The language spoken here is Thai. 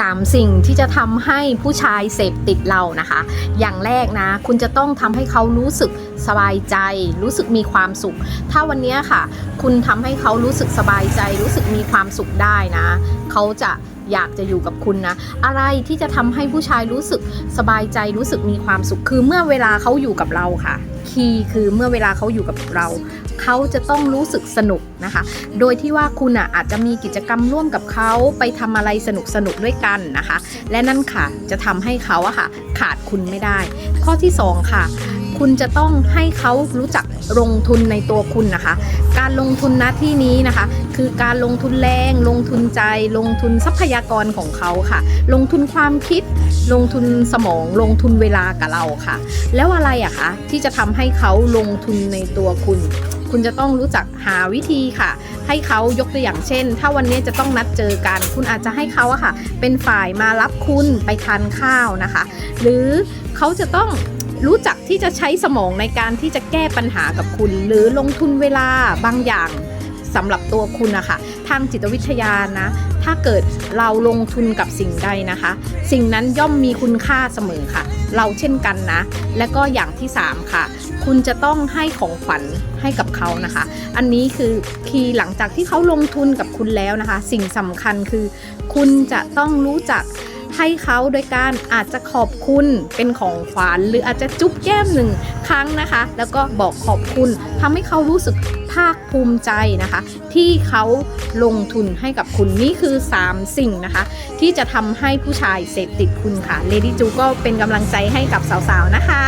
3 สิ่งที่จะทำให้ผู้ชายเสพติดเรานะคะ อย่างแรกนะ คุณจะต้องทำให้เขารู้สึกสบายใจ รู้สึกมีความสุข ถ้าวันนี้ค่ะ คุณทำให้เขารู้สึกสบายใจ รู้สึกมีความสุขได้นะ เขาจะอยากจะอยู่กับคุณนะ อะไรที่จะทำให้ผู้ชายรู้สึกสบายใจ รู้สึกมีความสุข คือเมื่อเวลาเขาอยู่กับเราค่ะ คีย์คือเมื่อเวลาเขาอยู่กับเรา เขาจะต้องรู้สึกสนุกนะคะ โดยที่ว่าคุณอะอาจจะมีกิจกรรมร่วมกับเขาไปทำอะไรสนุกสนุกด้วยกันนะคะ และนั่นค่ะจะทำให้เขาอะค่ะขาดคุณไม่ได้ ข้อที่สองค่ะ คุณจะต้องให้เขารู้จักลงทุนในตัวคุณนะคะ การลงทุนณที่นี้นะคะ คือการลงทุนแรง ลงทุนใจ ลงทุนทรัพยากรของเขาค่ะ ลงทุนความคิด ลงทุนสมอง ลงทุนเวลากับเราค่ะ แล้วอะไรอะคะที่จะทำให้เขาลงทุนในตัวคุณ คุณจะต้องรู้จักหาวิธีค่ะ ให้เขายกตัวอย่างเช่น ถ้าวันนี้จะต้องนัดเจอกัน คุณอาจจะให้เขาอะค่ะ เป็นฝ่ายมารับคุณไปทานข้าวนะคะ หรือเขาจะต้อง รู้จักที่จะใช้สมองในการที่จะแก้ปัญหากับคุณ หรือลงทุนเวลาบางอย่างสำหรับตัวคุณนะคะทางจิตวิทยานะ ถ้าเกิดเราลงทุนกับสิ่งใดนะคะ สิ่งนั้นย่อมมีคุณค่าเสมอค่ะ เราเช่นกันนะ และก็อย่างที่ 3 ค่ะ คุณจะต้องให้ของขวัญให้กับเขานะคะ อันนี้คือคีย์หลังจากที่เขาลงทุนกับคุณแล้วนะคะ สิ่งสำคัญคือ คุณจะต้องรู้จัก ให้เขาโดยการอาจจะขอบคุณเป็นของขวัญหรืออาจจะจุ๊บแก้มหนึ่งครั้งนะคะ แล้วก็บอกขอบคุณทำให้เขารู้สึกภาคภูมิใจนะคะ ที่เขาลงทุนให้กับคุณนี่คือ 3 สิ่งนะคะ ที่จะทำให้ผู้ชายเสพติดคุณค่ะ Lady Ju ก็เป็นกำลังใจให้กับสาวๆนะคะ